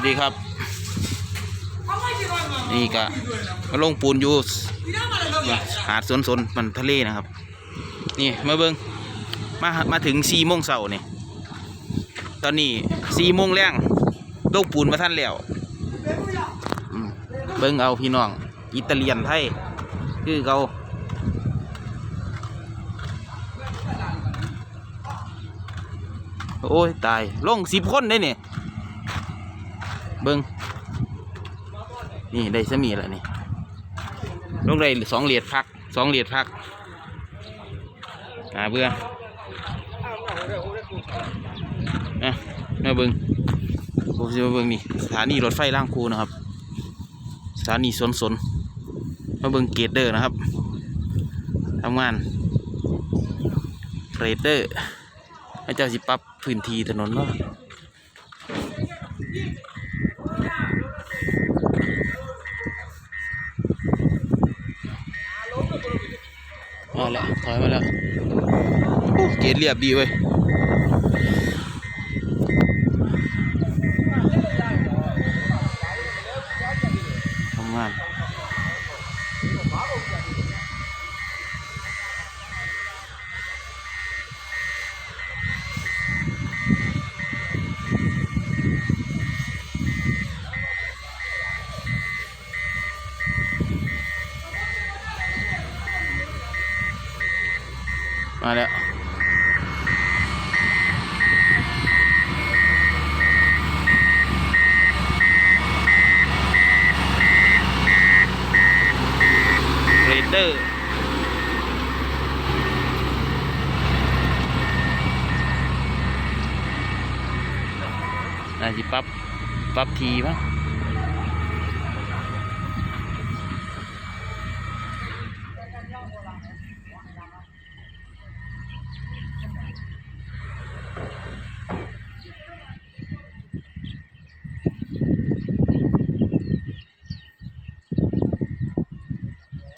วัสดีครับ นี่ก็มาลงปูนอยู่หาดสนสนมันทะเลนะครับ นี่มาเบิงมามาถึงสี่โมงเช้านี่ตอนนี้สี่โมงแรงลงปูนมาท่านแล้วเบิ้งเอาพี่น้อง อิตาเลียนไทย คือเขาโอ้ย ตาย ลงสิบคนได้เนี่ย เบิ้งนี่ได้สมีแล้วนี่ลงได้สองเหรียญพักสองเหรียญพักอ่าเบื่อนะมาเบิ้งผมจะมาเบิ้งนี่สถานีรถไฟล่างคูนะครับ สถานีสนสนมาเบิ้งเกตเดอร์นะครับทำงานเกรเดอร์ให้เจ้าสิปรับพื้นที่ถนนเนาะ มาแล้วถอยมาแล้วโอ้เกตเรียบดีเว้ย มาแล้วเรเดอร์น่าจะปรับปรับทีมั้ง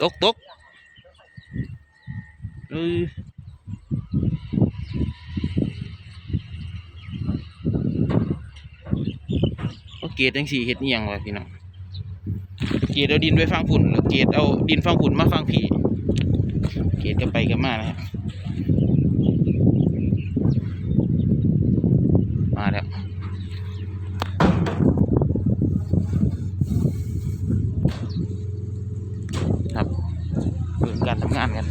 ตกตกเออโอเกตจังสี่เฮ็ดอิหยังวะพี่น้องเกตเอาดินไปฟังฝุ่นแล้วเกตเอาดินฟังฝุ่นมาฟังผีเกตก็ไปกันมานะครับมาแล้ว ครับเรื่องการทำงานกัน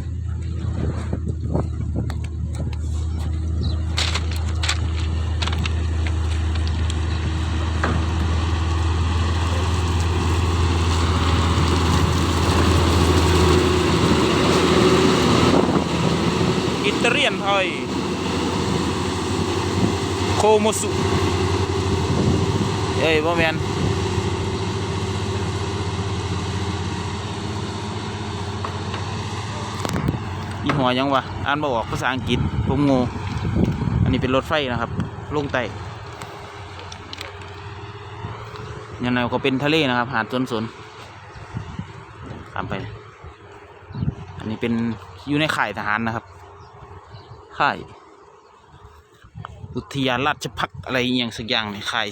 อิ ตาเลียโคโมสุเอ้ยบ่แมนยี่ห้อยังวะอ่านบ่ออกภาษาอังกฤษผมงงอันนี้เป็นรถไฟนะครับลงไต่ยังไงก็เป็นทะเลนะครับ หาดสนสนตามไป อันนี้เป็นอยู่ในข่ายทหารนะครับ ค่ายอุทยานราชพักอะไรอย่างสักอย่างนี่ค่าย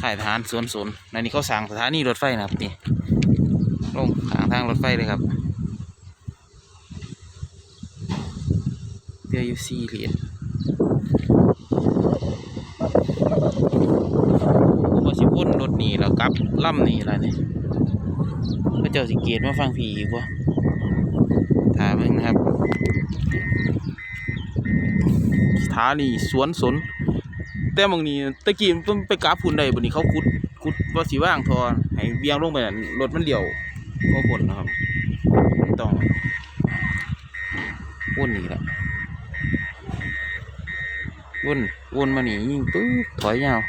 ค่ายทหารสวนสนในนี้เขาสั่งสถานีรถไฟนะครับนี่ลงทางทางรถไฟเลยครับเรือยู่สี่เหรียญผมว่าสิพ่นรถนีแล้วกลับล่ำนี่อะไรเนี่ยพระเจ้าสิเกียรมาฟังผีอีกวะถามเองนะครับ สถานีสวนสน แต่บางนี้ตะกี้มันไปกราบพุ่นได้บนนี้เขาขุดขุดว่าสีว่างทอให้เบี่ยงลงไปนั่นรถมันเดี่ยวก็ผลนะครับไม่ต้องพุ่นนี่แหละวนวนมาหนียิงปึ๊บถอยยาว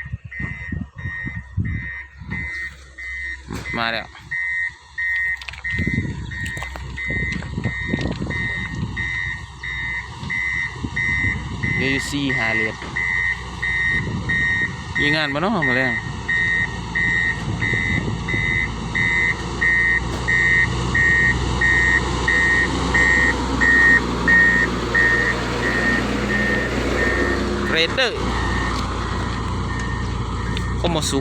มาแล้ว ยวอยู่ซีหาเลียดมีงานมาเนาะมาแล้วเรเดอร์ก็มาสุ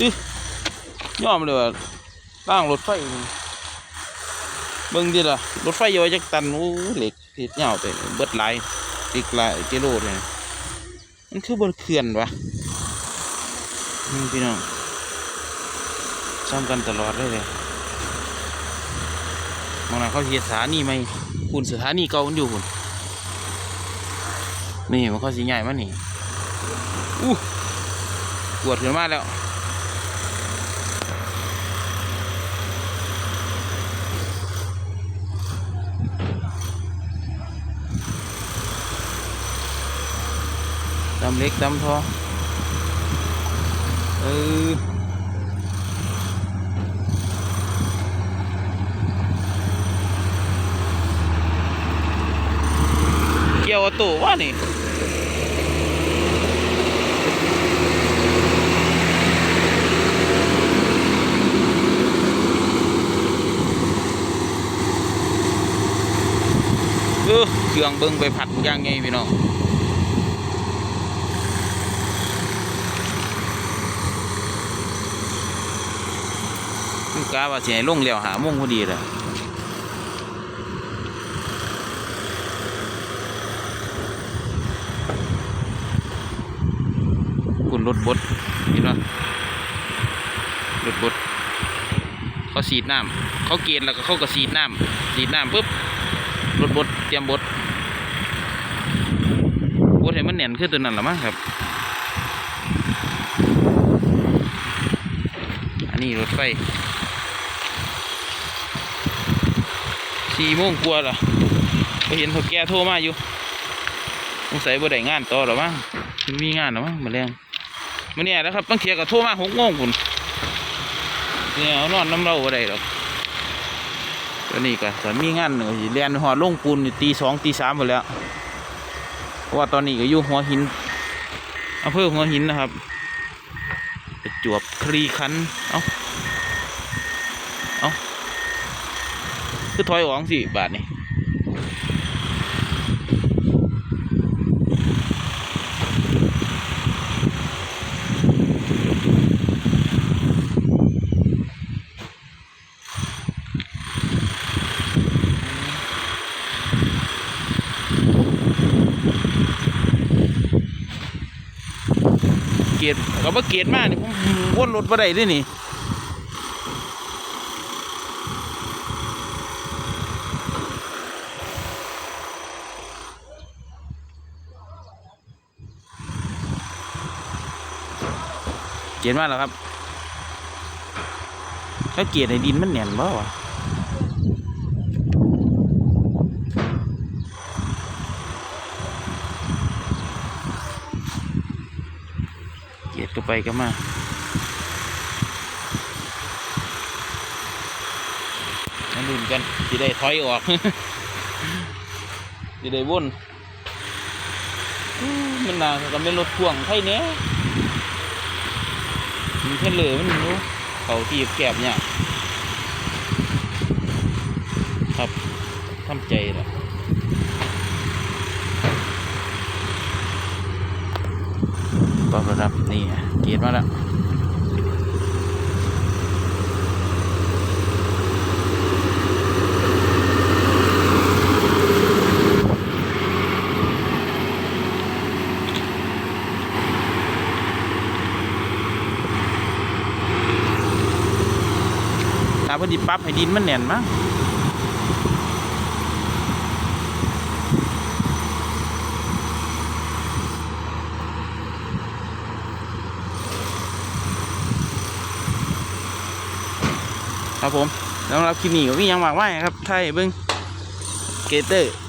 อิ ยอมเลยว่าล่างรถไฟเบิ่งดิล่ะรถไฟย้อยจักตันโอ้เหล็กติดเหยาไปเบิดหลายติกหลายกิโลเลยมันคือบนเขื่อนวะนี่พี่น้องซ้ำกันตลอดเลยเลยมองหน้าเขาเสียสถานีไหมคุณสถานีเก่ามันอยู่คุณนี่มันเขาสีใหญ่มานี่อู้ปวดขึ้นมาแล้วำเล็กดำทอเออเกี่ยวตัววะนี่เออเครื่องเบิ้งไปผัดย่างไงพี่น้อง กาว่าสิให้ลงแล้วหาโมงพอดีเลยคุณรถบดนี่เนาะรถบดเขาสีดน้ำเขาเกณฑ์แล้วก็เขาก็สีดน้ำสีดน้ำปุ๊บรถบดเตรียมบดบดให้มันแน่นขึ้นตัวนั้นหรือมั้งครับอันนี้รถไฟ สี่โมงกว่าล่ะไปเห็นเขาแก่โทรมาอยู่สงสัยบ่ได้งานต่อหรอมั้งมันมีงานหรอมั้งมาแรงมื่อนี้แล้วครับบางเทียก็โทรมาหกโมงคุณเนี่ยนอนน้ำเราบ่ได้หรอกตอนนี้ก็ตอนมีงานหนึ่งเรียนหอลงปูนตีสองตีสามหมดแล้วเพราะว่าตอนนี้ก็อยู่หัวหินอำเภอหัวหินนะครับจวบคลีคัน เอ้า คือถอยออกสิบาทนี่เกียรเขาบ่เกียรมากนี่ผมวนรถมาได้ด้วยนี่ กียรมาแล้วครับถ้าเกียรในดินมันแน่นบ่วะเกียรก็ไปก็มามาลุ้นกันสิได้ถอยออกสิได้วนมันนาจะเป็นรถพ่วงไทยเนี้ย มันแค่เลยมันรู้เขาทีบแกบเนี่ยครับทำใจละปรับระดับนี่เกียรมาแล้ว เพอดีปรั๊บให้ดินมันแน่นมั้งครับผมแล้วรับคลิปนี้ก็มียังมากมายครับไทยเบิ้งเกเตอร์